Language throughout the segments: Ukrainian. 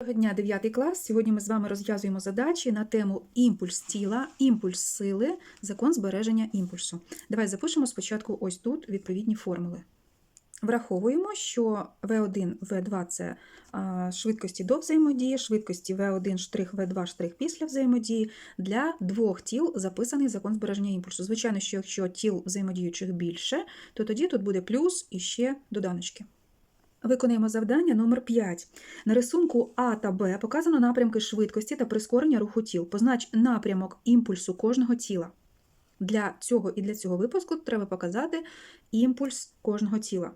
Доброго дня, 9 клас. Сьогодні ми з вами розв'язуємо задачі на тему імпульс тіла, імпульс сили, закон збереження імпульсу. Давай запишемо спочатку ось тут відповідні формули. Враховуємо, що V1, V2 це швидкості до взаємодії, швидкості V1 штрих, V2 штрих після взаємодії. Для двох тіл записаний закон збереження імпульсу. Звичайно, що якщо тіл взаємодіючих більше, то тоді тут буде плюс і ще доданочки. Виконуємо завдання номер 5. На рисунку А та Б показано напрямки швидкості та прискорення руху тіл. Познач напрямок імпульсу кожного тіла. Для цього і для цього випуску треба показати імпульс кожного тіла.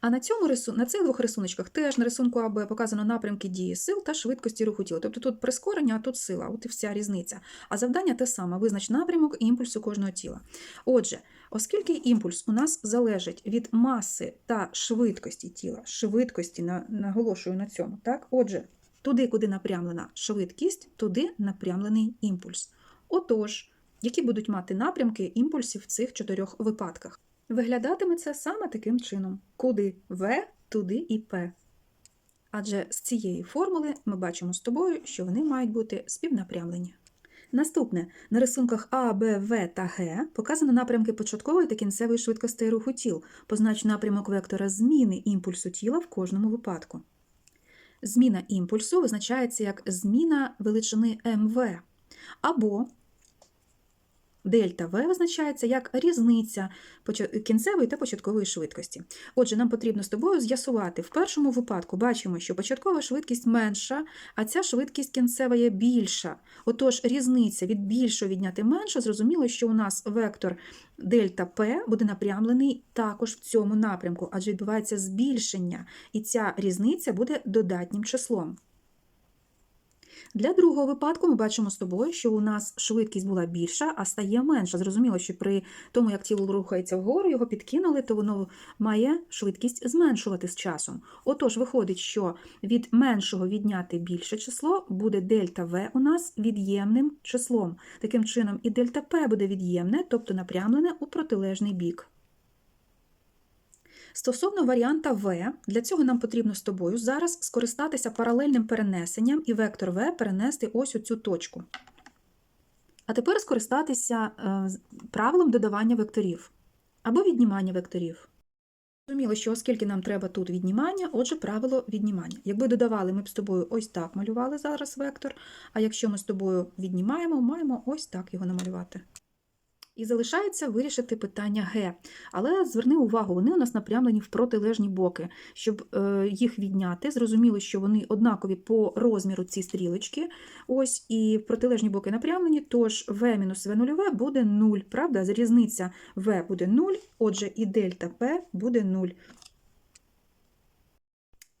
А на цьому рису... на цих двох рисуночках теж на рисунку АБ показано напрямки дії сил та швидкості руху тіла. Тобто тут прискорення, а тут сила, от і вся різниця. А завдання те саме: визнач напрямок імпульсу кожного тіла. Отже, оскільки імпульс у нас залежить від маси та швидкості тіла, швидкості, на... наголошую на цьому, так? Отже, туди, куди напрямлена швидкість, туди напрямлений імпульс. Отож, які будуть мати напрямки імпульсів в цих чотирьох випадках? Виглядатиме це саме таким чином: куди В, туди і П. Адже з цієї формули ми бачимо з тобою, що вони мають бути співнапрямлені. Наступне на рисунках А, Б, В та Г показано напрямки початкової та кінцевої швидкостей руху тіл, познач напрямок вектора зміни імпульсу тіла в кожному випадку. Зміна імпульсу визначається як зміна величини МВ, або Дельта В визначається як різниця кінцевої та початкової швидкості. Отже, нам потрібно з тобою з'ясувати. В першому випадку бачимо, що початкова швидкість менша, а ця швидкість кінцева є більша. Отож, різниця від більшого відняти менше, зрозуміло, що у нас вектор дельта П буде напрямлений також в цьому напрямку, адже відбувається збільшення, і ця різниця буде додатнім числом. Для другого випадку ми бачимо з тобою, що у нас швидкість була більша, а стає менша. Зрозуміло, що при тому, як тіло рухається вгору, його підкинули, то воно має швидкість зменшувати з часом. Отож, виходить, що від меншого відняти більше число буде дельта В у нас від'ємним числом. Таким чином, і дельта П буде від'ємне, тобто напрямлене у протилежний бік. Стосовно варіанта В, для цього нам потрібно з тобою зараз скористатися паралельним перенесенням і вектор В перенести ось у цю точку. А тепер скористатися е, правилом додавання векторів або віднімання векторів. Зрозуміло, що оскільки нам треба тут віднімання, отже, правило віднімання. Якби додавали, ми б з тобою ось так малювали зараз вектор, а якщо ми з тобою віднімаємо, маємо ось так його намалювати. І залишається вирішити питання Г. Але зверни увагу, вони у нас напрямлені в протилежні боки. Щоб е, їх відняти, зрозуміло, що вони однакові по розміру ці стрілочки. Ось і протилежні боки напрямлені, тож В мінус В нульове буде 0, правда? Різниця В буде 0, отже, і дельта П буде 0.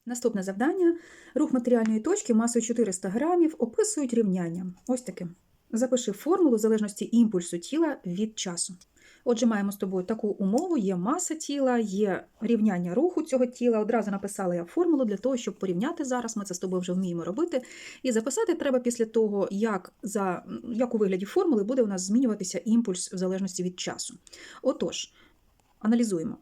Наступне завдання. Рух матеріальної точки масою 400 грамів описують рівнянням. Ось таким. Запиши формулу залежності імпульсу тіла від часу. Отже, маємо з тобою таку умову: є маса тіла, є рівняння руху цього тіла. Одразу написала я формулу для того, щоб порівняти зараз. Ми це з тобою вже вміємо робити. І записати треба після того, як, за, як у вигляді формули буде у нас змінюватися імпульс в залежності від часу. Отож, аналізуємо.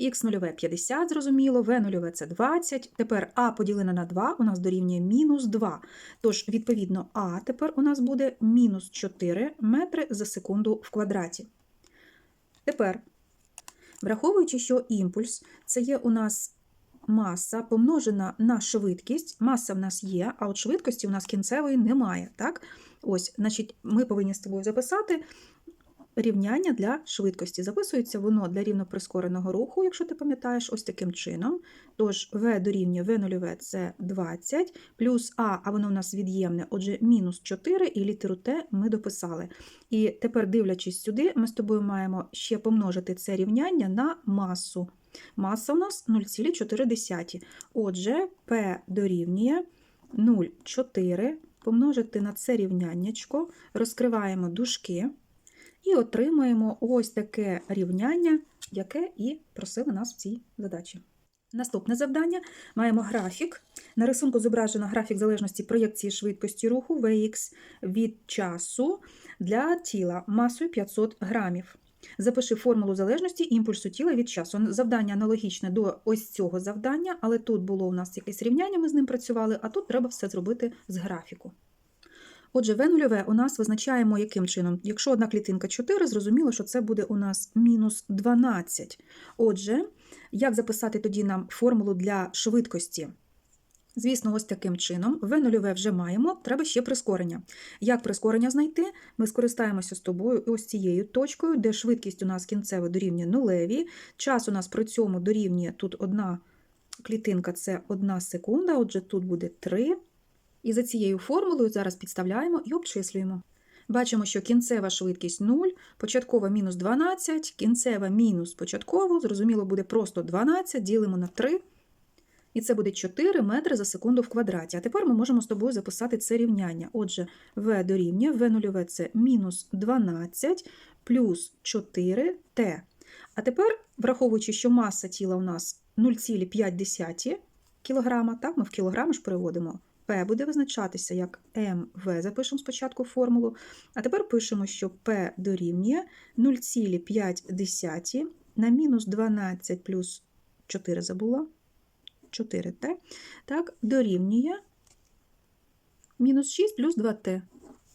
Х нульове 50, зрозуміло, В нульове це 20. Тепер А поділене на 2 у нас дорівнює мінус 2. Тож, відповідно, А тепер у нас буде мінус 4 метри за секунду в квадраті. Тепер, враховуючи, що імпульс це є у нас маса помножена на швидкість. Маса в нас є, а от швидкості у нас кінцевої немає. Так? Ось, значить, ми повинні з тобою записати рівняння для швидкості. Записується воно для рівноприскореного руху, якщо ти пам'ятаєш, ось таким чином. Тож v дорівнює v нульове це 20, плюс а, а воно у нас від'ємне, отже, мінус 4, і літеру Т ми дописали. І тепер, дивлячись сюди, ми з тобою маємо ще помножити це рівняння на масу. Маса у нас 0,4. Отже, P дорівнює 0,4 помножити на це рівняннячко, розкриваємо дужки і отримаємо ось таке рівняння, яке і просили нас в цій задачі. Наступне завдання маємо графік. На рисунку зображено графік залежності проєкції швидкості руху Vx від часу для тіла масою 500 грамів. Запиши формулу залежності імпульсу тіла від часу. Завдання аналогічне до ось цього завдання, але тут було у нас якесь рівняння, ми з ним працювали, а тут треба все зробити з графіку. Отже, В нульове у нас визначаємо яким чином. Якщо одна клітинка 4, зрозуміло, що це буде у нас мінус 12. Отже, як записати тоді нам формулу для швидкості? Звісно, ось таким чином. В нульове вже маємо, треба ще прискорення. Як прискорення знайти? Ми скористаємося з тобою ось цією точкою, де швидкість у нас кінцева дорівнює нулеві. Час у нас при цьому дорівнює тут одна клітинка це одна секунда, отже, тут буде 3. І за цією формулою зараз підставляємо і обчислюємо. Бачимо, що кінцева швидкість 0, початкова мінус 12, кінцева мінус початкову, зрозуміло, буде просто 12, ділимо на 3. І це буде 4 метри за секунду в квадраті. А тепер ми можемо з тобою записати це рівняння. Отже, В дорівнює, В нульове це мінус 12 плюс 4Т. А тепер, враховуючи, що маса тіла у нас 0,5 кг, так, ми в кілограми ж переводимо. P буде визначатися як МВ, запишемо спочатку формулу. А тепер пишемо, що P дорівнює 0,5 на мінус 12 плюс 4 забула. 4Т, так, дорівнює мінус 6 плюс 2Т.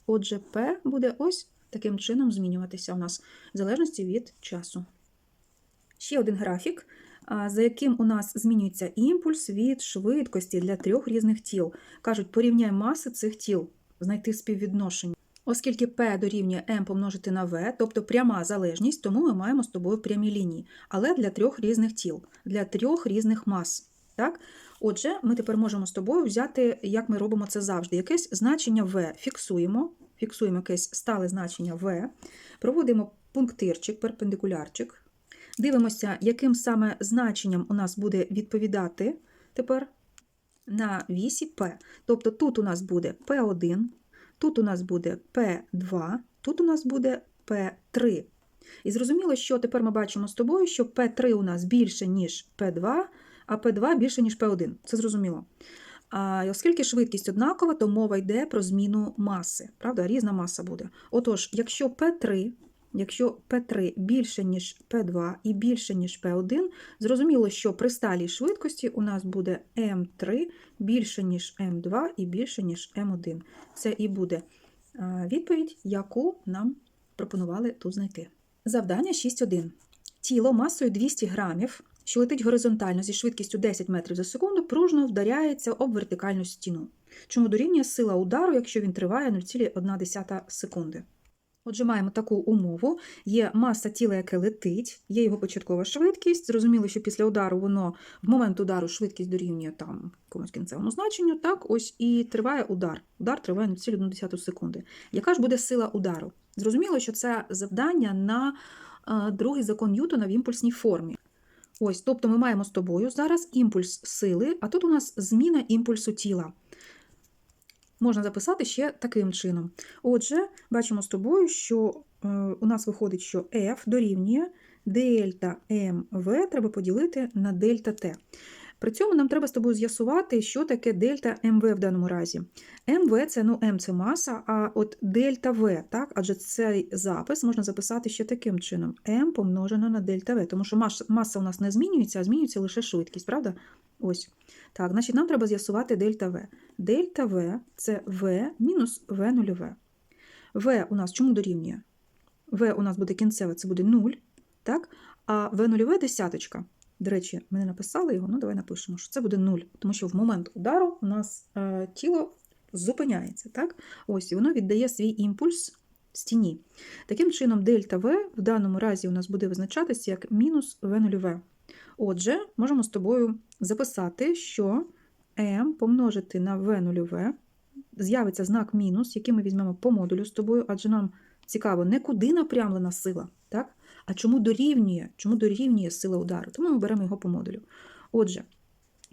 Отже, P буде ось таким чином змінюватися у нас в залежності від часу. Ще один графік, за яким у нас змінюється імпульс від швидкості для трьох різних тіл. Кажуть, порівняй маси цих тіл, знайти співвідношення. Оскільки P дорівнює m помножити на V, тобто пряма залежність, тому ми маємо з тобою прямі лінії, але для трьох різних тіл, для трьох різних мас. Так? Отже, ми тепер можемо з тобою взяти, як ми робимо це завжди, якесь значення V фіксуємо, фіксуємо якесь стале значення V, проводимо пунктирчик, перпендикулярчик, дивимося, яким саме значенням у нас буде відповідати тепер на вісі P. Тобто тут у нас буде P1, тут у нас буде P2, тут у нас буде P3. І зрозуміло, що тепер ми бачимо з тобою, що P3 у нас більше, ніж P2 а P2 більше, ніж P1. Це зрозуміло. А Оскільки швидкість однакова, то мова йде про зміну маси. Правда, різна маса буде. Отож, якщо P3, якщо P3 більше, ніж P2 і більше, ніж P1, зрозуміло, що при сталій швидкості у нас буде M3 більше, ніж M2 і більше, ніж M1. Це і буде відповідь, яку нам пропонували тут знайти. Завдання 6.1. Тіло масою 200 грамів що летить горизонтально зі швидкістю 10 метрів за секунду, пружно вдаряється об вертикальну стіну, чому дорівнює сила удару, якщо він триває 0,1 секунди. Отже, маємо таку умову: є маса тіла, яке летить, є його початкова швидкість. Зрозуміло, що після удару воно в момент удару швидкість дорівнює там якомусь кінцевому значенню. Так, ось і триває удар. Удар триває 0,1 секунди. Яка ж буде сила удару? Зрозуміло, що це завдання на другий закон Ньютона в імпульсній формі. Ось, тобто ми маємо з тобою зараз імпульс сили, а тут у нас зміна імпульсу тіла. Можна записати ще таким чином. Отже, бачимо з тобою, що е, у нас виходить, що F дорівнює дельта МВ треба поділити на дельта Т. При цьому нам треба з тобою з'ясувати, що таке дельта МВ в даному разі. МВ це ну, М це маса, а от дельта В, так? адже цей запис можна записати ще таким чином: М помножено на дельта В, тому що маса у нас не змінюється, а змінюється лише швидкість, правда? Ось. Так, значить, нам треба з'ясувати дельта В. Дельта В це В мінус В нульове. В у нас чому дорівнює? В у нас буде кінцеве, це буде 0, так? а В нульове десяточка. До речі, ми не написали його, ну давай напишемо, що це буде 0, тому що в момент удару у нас е, тіло зупиняється. так? Ось, і воно віддає свій імпульс стіні. Таким чином, дельта В в даному разі у нас буде визначатися як мінус В нульове. Отже, можемо з тобою записати, що М помножити на В нульове, з'явиться знак мінус, який ми візьмемо по модулю з тобою, адже нам цікаво, не куди напрямлена сила, так? А чому дорівнює Чому дорівнює сила удару? Тому ми беремо його по модулю. Отже,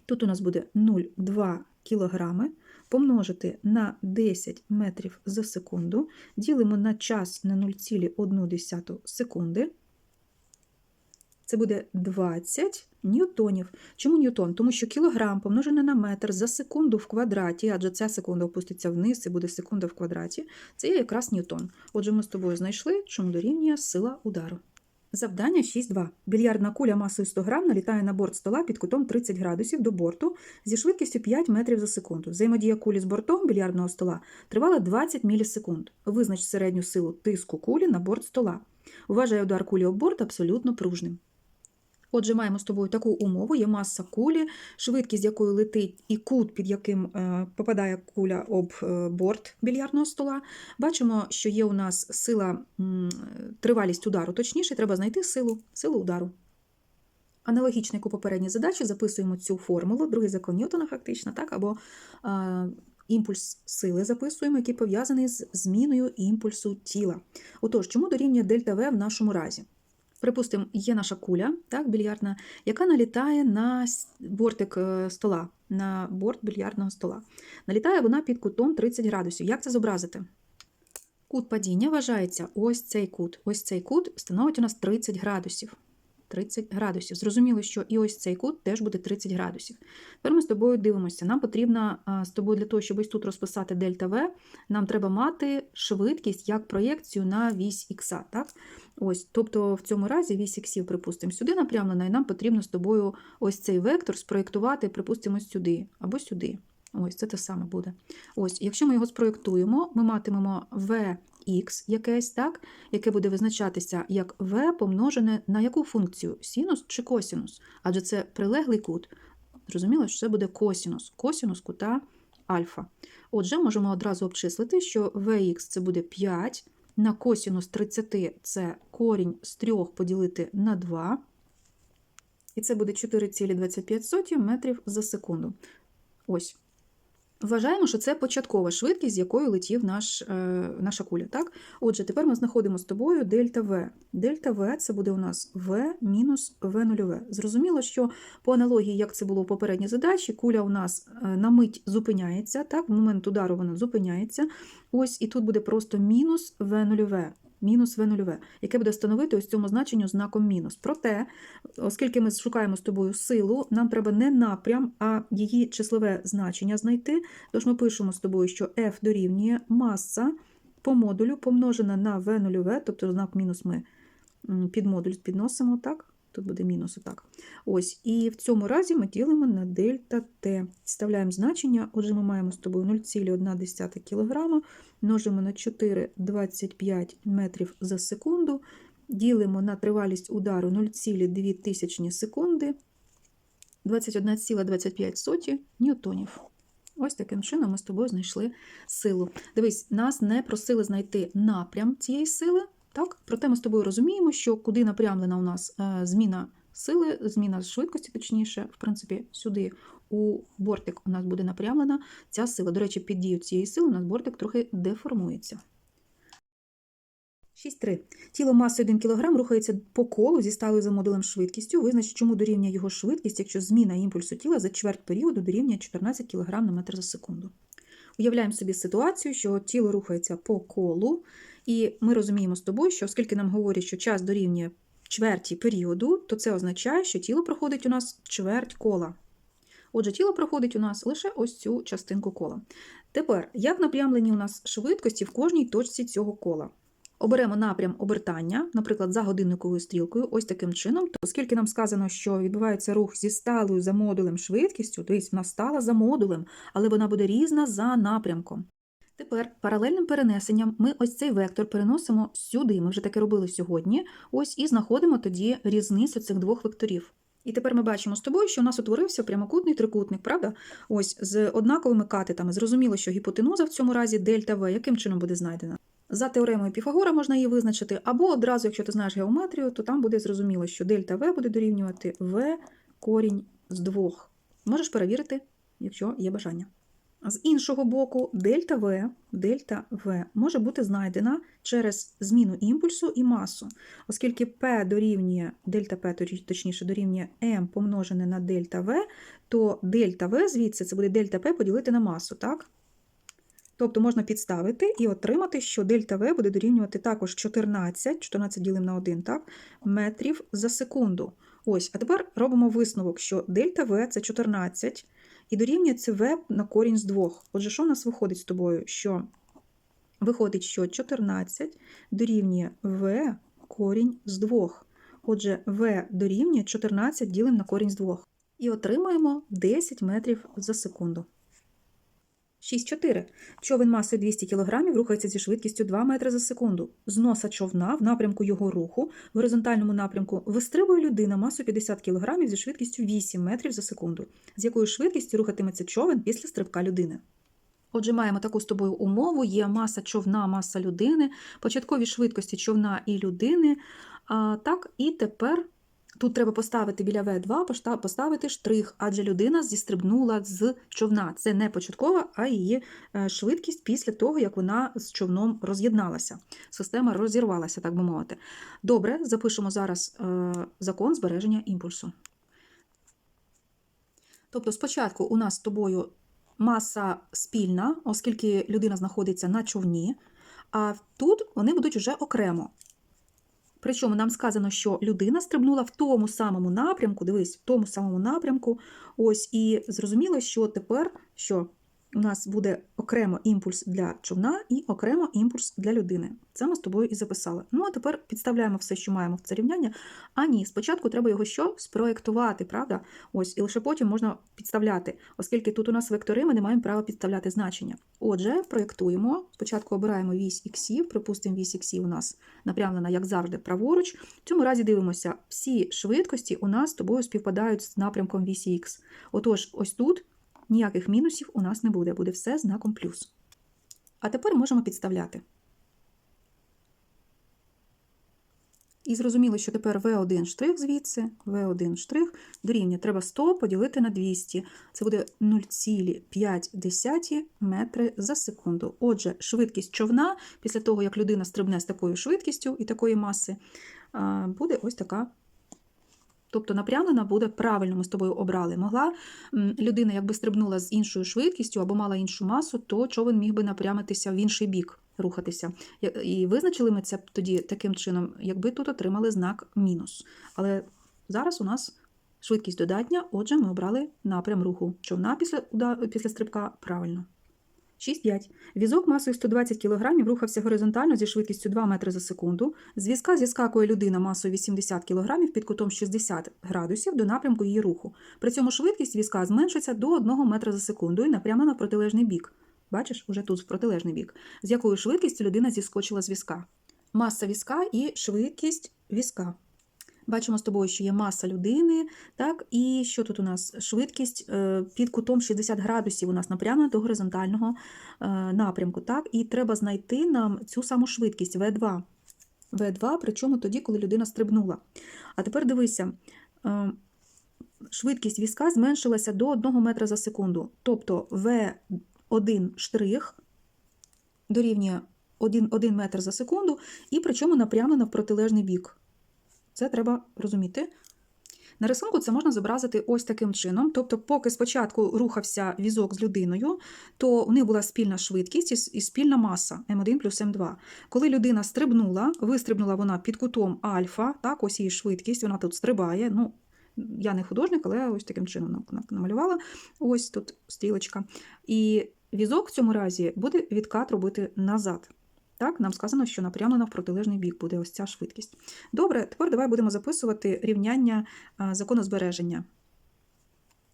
тут у нас буде 0,2 кг помножити на 10 метрів за секунду, ділимо на час на 0,1 секунди. Це буде 20 ньютонів. Чому ньютон? Тому що кілограм помножене на метр за секунду в квадраті, адже ця секунда опуститься вниз і буде секунда в квадраті, це є якраз ньютон. Отже, ми з тобою знайшли, чому дорівнює сила удару. Завдання 6.2. Більярдна куля масою 100 грам налітає на борт стола під кутом 30 градусів до борту зі швидкістю 5 метрів за секунду. Взаємодія кулі з бортом більярдного стола тривала 20 мілісекунд. Визнач середню силу тиску кулі на борт стола. Вважає удар кулі об борт абсолютно пружним. Отже, маємо з тобою таку умову: є маса кулі, швидкість якої летить, і кут, під яким е, попадає куля об е, борт більярдного стола. Бачимо, що є у нас сила, тривалість удару, точніше, треба знайти силу, силу удару. Аналогічно, як у попередній задачі, записуємо цю формулу, другий закон Ньютона, фактично, так, або е, імпульс сили записуємо, який пов'язаний з зміною імпульсу тіла. Отож, чому дорівнює дельта В в нашому разі? Припустимо, є наша куля, так, більярдна, яка налітає на бортик е, стола, на борт більярдного стола. Налітає вона під кутом 30 градусів. Як це зобразити? Кут падіння вважається ось цей кут. Ось цей кут становить у нас 30 градусів. 30 градусів. Зрозуміло, що і ось цей кут теж буде 30 градусів. Тепер ми з тобою дивимося. Нам потрібно з тобою для того, щоб ось тут розписати дельта В, нам треба мати швидкість як проєкцію на вісь х. Так? Ось, тобто в цьому разі вісь іксів, припустимо, сюди напрямлена, і нам потрібно з тобою ось цей вектор спроєктувати, припустимо, сюди або сюди. Ось це те саме буде. Ось, якщо ми його спроєктуємо, ми матимемо Vx якесь, так, яке буде визначатися як v помножене на яку функцію? Синус чи косінус? Адже це прилеглий кут. Зрозуміло, що це буде косінус, косінус кута альфа. Отже, можемо одразу обчислити, що Vx це буде 5, на косінус 30 це корінь з 3 поділити на 2, і це буде 4,25 метрів за секунду. Ось. Вважаємо, що це початкова швидкість, з якою летів наш, е, наша куля. Так? Отже, тепер ми знаходимо з тобою дельта В. Дельта В це буде у нас В мінус В нульове. Зрозуміло, що по аналогії, як це було в попередній задачі, куля у нас е, на мить зупиняється, так? в момент удару вона зупиняється. Ось і тут буде просто мінус В нульове. Мінус В нульове, яке буде становити ось цьому значенню знаком мінус. Проте, оскільки ми шукаємо з тобою силу, нам треба не напрям, а її числове значення знайти. Тож ми пишемо з тобою, що F дорівнює маса по модулю помножена на V нульове, тобто знак мінус ми під модуль підносимо, так? Тут буде мінус отак. Ось, і в цьому разі ми ділимо на дельта Т. Вставляємо значення, отже, ми маємо з тобою 0,1 кг, множимо на 4,25 метрів за секунду, ділимо на тривалість удару 0,2 секунди, 21,25 ньютонів. Ось таким чином ми з тобою знайшли силу. Дивись, нас не просили знайти напрям цієї сили, так? проте ми з тобою розуміємо, що куди напрямлена у нас е, зміна сили, зміна швидкості, точніше, в принципі, сюди у бортик у нас буде напрямлена ця сила. До речі, під дію цієї сили у нас бортик трохи деформується. 6.3. Тіло масою 1 кг рухається по колу зі сталою за модулем швидкістю. Визнач, чому дорівнює його швидкість, якщо зміна імпульсу тіла за чверть періоду дорівнює 14 кг на метр за секунду. Уявляємо собі ситуацію, що тіло рухається по колу, і ми розуміємо з тобою, що оскільки нам говорять, що час дорівнює чверті періоду, то це означає, що тіло проходить у нас чверть кола. Отже, тіло проходить у нас лише ось цю частинку кола. Тепер, як напрямлені у нас швидкості в кожній точці цього кола? Оберемо напрям обертання, наприклад, за годинниковою стрілкою, ось таким чином. То, оскільки нам сказано, що відбувається рух зі сталою за модулем швидкістю, тобто вона стала за модулем, але вона буде різна за напрямком. Тепер паралельним перенесенням ми ось цей вектор переносимо сюди. Ми вже таке робили сьогодні. Ось і знаходимо тоді різницю цих двох векторів. І тепер ми бачимо з тобою, що у нас утворився прямокутний трикутник, правда? Ось з однаковими катетами. Зрозуміло, що гіпотенуза в цьому разі дельта В яким чином буде знайдена? За теоремою Піфагора можна її визначити, або одразу, якщо ти знаєш геометрію, то там буде зрозуміло, що дельта В буде дорівнювати В корінь з двох. Можеш перевірити, якщо є бажання. З іншого боку, дельта В, дельта В може бути знайдена через зміну імпульсу і масу, оскільки P дорівнює дельта P, точніше дорівнює m помножене на дельта В, то дельта В звідси це буде дельта P поділити на масу, так? Тобто можна підставити і отримати, що дельта В буде дорівнювати також 14, 14 ділимо на 1, так, метрів за секунду. Ось, а тепер робимо висновок, що дельта В це 14, і дорівнює це В на корінь з 2. Отже, що у нас виходить з тобою? Що виходить, що 14 дорівнює В корінь з 2. Отже, V дорівнює 14 ділимо на корінь з 2. І отримаємо 10 метрів за секунду. 6.4. Човен масою 200 кг рухається зі швидкістю 2 метри за секунду. З носа човна в напрямку його руху в горизонтальному напрямку вистрибує людина масою 50 кг зі швидкістю 8 метрів за секунду. З якою швидкістю рухатиметься човен після стрибка людини? Отже, маємо таку з тобою умову: є маса човна, маса людини, початкові швидкості човна і людини. А, так, і тепер тут треба поставити біля В2, поставити штрих, адже людина зістрибнула з човна. Це не початкова, а її е, швидкість після того, як вона з човном роз'єдналася. Система розірвалася, так би мовити. Добре, запишемо зараз е, закон збереження імпульсу. Тобто, спочатку у нас з тобою маса спільна, оскільки людина знаходиться на човні, а тут вони будуть вже окремо. Причому нам сказано, що людина стрибнула в тому самому напрямку, дивись, в тому самому напрямку. Ось, і зрозуміло, що тепер що у нас буде окремо імпульс для човна і окремо імпульс для людини. Це ми з тобою і записали. Ну, а тепер підставляємо все, що маємо в це рівняння. А ні, спочатку треба його що? Спроєктувати, правда? Ось, і лише потім можна підставляти, оскільки тут у нас вектори, ми не маємо права підставляти значення. Отже, проєктуємо. Спочатку обираємо вісь іксів, припустимо, вісь іксів у нас напрямлена, як завжди, праворуч. В цьому разі дивимося, всі швидкості у нас з тобою співпадають з напрямком вісі Х. Отож, ось тут ніяких мінусів у нас не буде, буде все знаком плюс. А тепер можемо підставляти. І зрозуміло, що тепер V1 штрих звідси, V1 штрих дорівнює. Треба 100 поділити на 200. Це буде 0,5 метри за секунду. Отже, швидкість човна після того, як людина стрибне з такою швидкістю і такої маси, буде ось така. Тобто напрямлена буде правильно, ми з тобою обрали. Могла людина, якби стрибнула з іншою швидкістю або мала іншу масу, то човен міг би напрямитися в інший бік, рухатися. І визначили ми це тоді таким чином, якби тут отримали знак мінус. Але зараз у нас швидкість додатня, отже, ми обрали напрям руху човна після, після стрибка правильно. 6.5. Візок масою 120 кг рухався горизонтально зі швидкістю 2 метри за секунду. З візка зіскакує людина масою 80 кг під кутом 60 градусів до напрямку її руху. При цьому швидкість візка зменшиться до 1 метра за секунду і напрямлена в протилежний бік. Бачиш, уже тут в протилежний бік. З якою швидкістю людина зіскочила з візка. Маса візка і швидкість візка. Бачимо з тобою, що є маса людини, так, і що тут у нас? Швидкість е, під кутом 60 градусів у нас напрямлена до горизонтального е, напрямку. Так, і треба знайти нам цю саму швидкість V2. V2, причому тоді, коли людина стрибнула. А тепер дивися, е, швидкість візка зменшилася до 1 метра за секунду. Тобто V1 штрих дорівнює 1, 1 метр за секунду, і причому напрямлена в протилежний бік. Це треба розуміти. На рисунку це можна зобразити ось таким чином. Тобто, поки спочатку рухався візок з людиною, то у них була спільна швидкість і спільна маса М1 плюс М2. Коли людина стрибнула, вистрибнула вона під кутом альфа, так, ось її швидкість, вона тут стрибає. Ну, я не художник, але ось таким чином нам- нам- намалювала. Ось тут стрілочка. І візок в цьому разі буде відкат робити назад. Так, нам сказано, що напрямлена в протилежний бік буде ось ця швидкість. Добре, тепер давай будемо записувати рівняння а, законозбереження.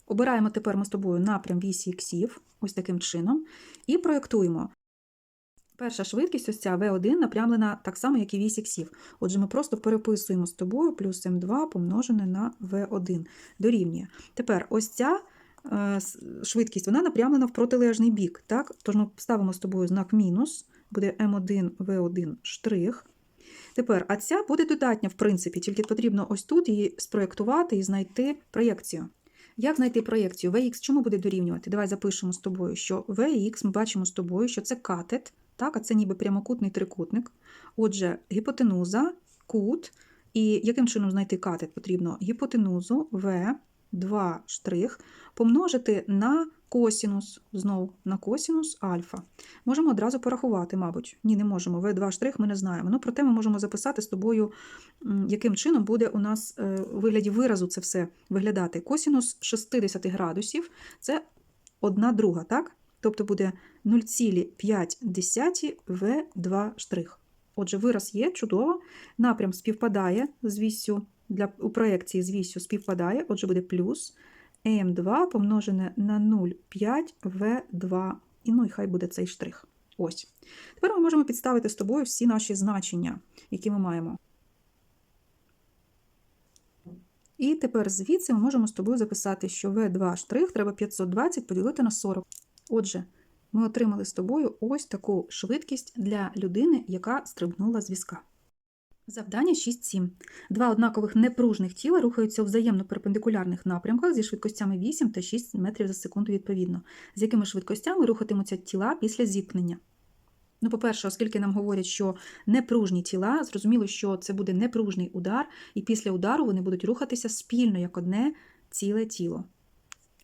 Обираємо тепер ми з тобою напрям вісі іксів, ось таким чином, і проєктуємо. Перша швидкість, ось ця V1, напрямлена так само, як і вісь іксів. Отже, ми просто переписуємо з тобою плюс М2 помножене на V1 дорівнює. Тепер ось ця швидкість, вона напрямлена в протилежний бік. Так? Тож ми ставимо з тобою знак мінус, буде М1, В1 штрих. Тепер, а ця буде додатня, в принципі, тільки потрібно ось тут її спроєктувати і знайти проєкцію. Як знайти проєкцію? Vx чому буде дорівнювати? Давай запишемо з тобою, що Vx ми бачимо з тобою, що це катет, так, а це ніби прямокутний трикутник. Отже, гіпотенуза, кут. І яким чином знайти катет? Потрібно гіпотенузу V2 штрих помножити на косінус, знову на косінус альфа. Можемо одразу порахувати, мабуть. Ні, не можемо. В2 штрих ми не знаємо. Ну, проте ми можемо записати з тобою, яким чином буде у нас е, у вигляді виразу це все виглядати. Косінус 60 градусів це одна друга, так? Тобто буде 0,5 В2 штрих. Отже, вираз є чудово, напрям співпадає з віссю для, у проєкції з співпадає, отже, буде плюс М2 помножене на 0,5 В2. І ну і хай буде цей штрих. Ось. Тепер ми можемо підставити з тобою всі наші значення, які ми маємо. І тепер звідси ми можемо з тобою записати, що В2 штрих треба 520 поділити на 40. Отже, ми отримали з тобою ось таку швидкість для людини, яка стрибнула з візка. Завдання 6.7. Два однакових непружних тіла рухаються у взаємно перпендикулярних напрямках зі швидкостями 8 та 6 метрів за секунду відповідно. З якими швидкостями рухатимуться тіла після зіткнення? Ну, по-перше, оскільки нам говорять, що непружні тіла, зрозуміло, що це буде непружний удар, і після удару вони будуть рухатися спільно як одне ціле тіло.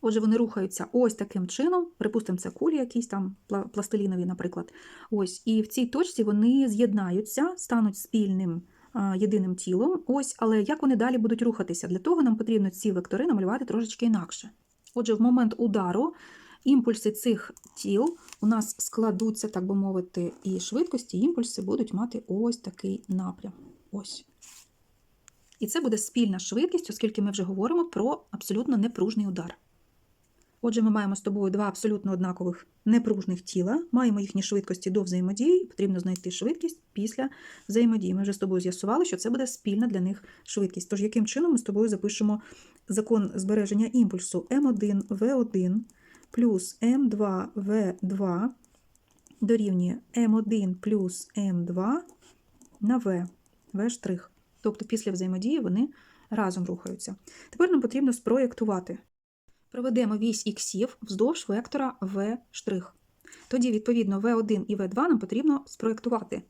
Отже, вони рухаються ось таким чином, припустимо, це кулі якісь там пластилінові, наприклад. Ось, і в цій точці вони з'єднаються, стануть спільним єдиним тілом. Ось, але як вони далі будуть рухатися? Для того нам потрібно ці вектори намалювати трошечки інакше. Отже, в момент удару імпульси цих тіл у нас складуться, так би мовити, і швидкості імпульси будуть мати ось такий напрям. Ось. І це буде спільна швидкість, оскільки ми вже говоримо про абсолютно непружний удар. Отже, ми маємо з тобою два абсолютно однакових непружних тіла, маємо їхні швидкості до взаємодії, потрібно знайти швидкість після взаємодії. Ми вже з тобою з'ясували, що це буде спільна для них швидкість. Тож, яким чином ми з тобою запишемо закон збереження імпульсу М1 В1 плюс М2 В2 дорівнює М1 плюс М2 на В, В. Тобто після взаємодії вони разом рухаються. Тепер нам потрібно спроєктувати. Проведемо вісь іксів вздовж вектора В. Тоді, відповідно, В1 і В2 нам потрібно спроєктувати.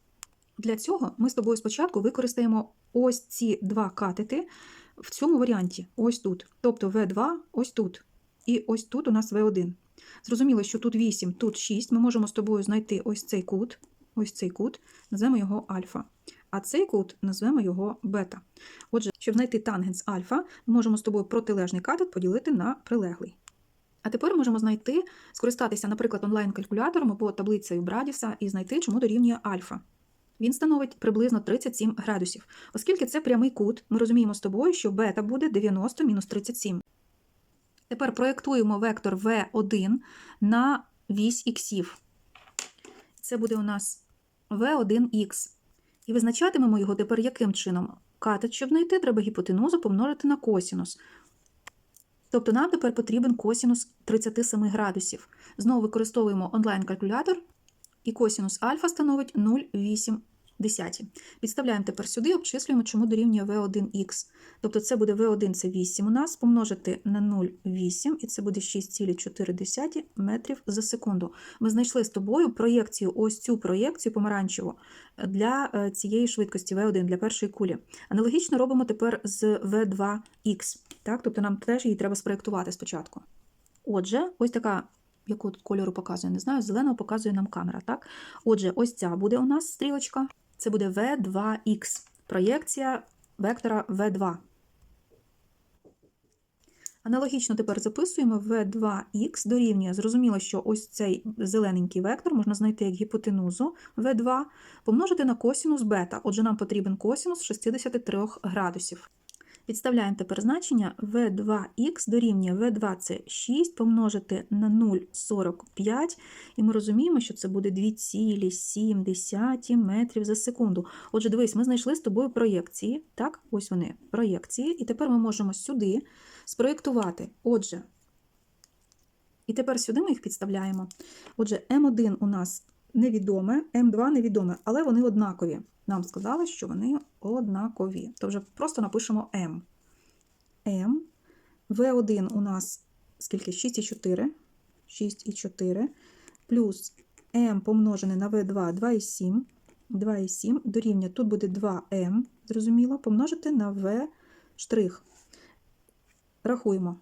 Для цього ми з тобою спочатку використаємо ось ці два катети в цьому варіанті, ось тут. Тобто В2 ось тут. І ось тут у нас В1. Зрозуміло, що тут 8, тут 6. Ми можемо з тобою знайти ось цей кут, ось цей кут, назвемо його альфа. А цей кут назвемо його бета. Отже, щоб знайти тангенс альфа, ми можемо з тобою протилежний катет поділити на прилеглий. А тепер можемо знайти, скористатися, наприклад, онлайн-калькулятором або таблицею Брадіса і знайти, чому дорівнює альфа. Він становить приблизно 37 градусів. Оскільки це прямий кут, ми розуміємо з тобою, що бета буде 90 мінус 37. Тепер проєктуємо вектор V1 на вісь іксів. Це буде у нас V1х. І визначатимемо його тепер яким чином? Катет, щоб знайти, треба гіпотенузу помножити на косінус. Тобто нам тепер потрібен косінус 37 градусів. Знову використовуємо онлайн-калькулятор, і косінус альфа становить 0,8. Підставляємо тепер сюди, обчислюємо, чому дорівнює V1х. Тобто це буде V1 це 8 у нас, помножити на 0,8, і це буде 6,4 метрів за секунду. Ми знайшли з тобою проєкцію, ось цю проєкцію помаранчеву для е, цієї швидкості V1, для першої кулі. Аналогічно робимо тепер з V2х. Так? Тобто нам теж її треба спроєктувати спочатку. Отже, ось така яку тут кольору показує, не знаю, зеленого показує нам камера. так? Отже, ось ця буде у нас стрілочка. Це буде V2X, проєкція вектора V2. Аналогічно тепер записуємо V2X дорівнює. Зрозуміло, що ось цей зелененький вектор можна знайти як гіпотенузу V2, помножити на косінус бета. Отже, нам потрібен косінус 63 градусів. Підставляємо тепер значення V2х дорівнює V2 це 6 помножити на 0,45, і ми розуміємо, що це буде 2,7 метрів за секунду. Отже, дивись, ми знайшли з тобою проєкції. Так, ось вони, проєкції, і тепер ми можемо сюди спроєктувати. Отже, і тепер сюди ми їх підставляємо. Отже, М1 у нас невідоме, М2 невідоме, але вони однакові. Нам сказали, що вони однакові. То вже просто напишемо М. М. В1 у нас скільки? 6,4. 6,4. Плюс М помножене на В2 2,7. 2,7 дорівнює, тут буде 2М, зрозуміло, помножити на В штрих. Рахуємо.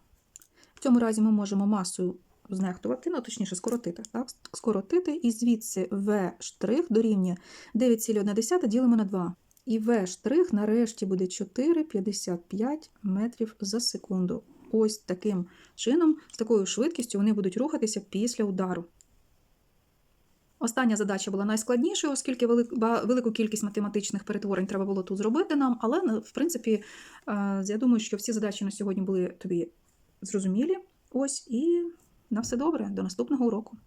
В цьому разі ми можемо масою знехтувати, ну, точніше, скоротити. Так? Скоротити, і звідси В штрих дорівнює 9,1 ділимо на 2. І В штрих нарешті буде 4,55 метрів за секунду. Ось таким чином, з такою швидкістю вони будуть рухатися після удару. Остання задача була найскладнішою, оскільки велику кількість математичних перетворень треба було тут зробити нам. Але, в принципі, е, я думаю, що всі задачі на сьогодні були тобі зрозумілі. Ось і на все добре. До наступного уроку.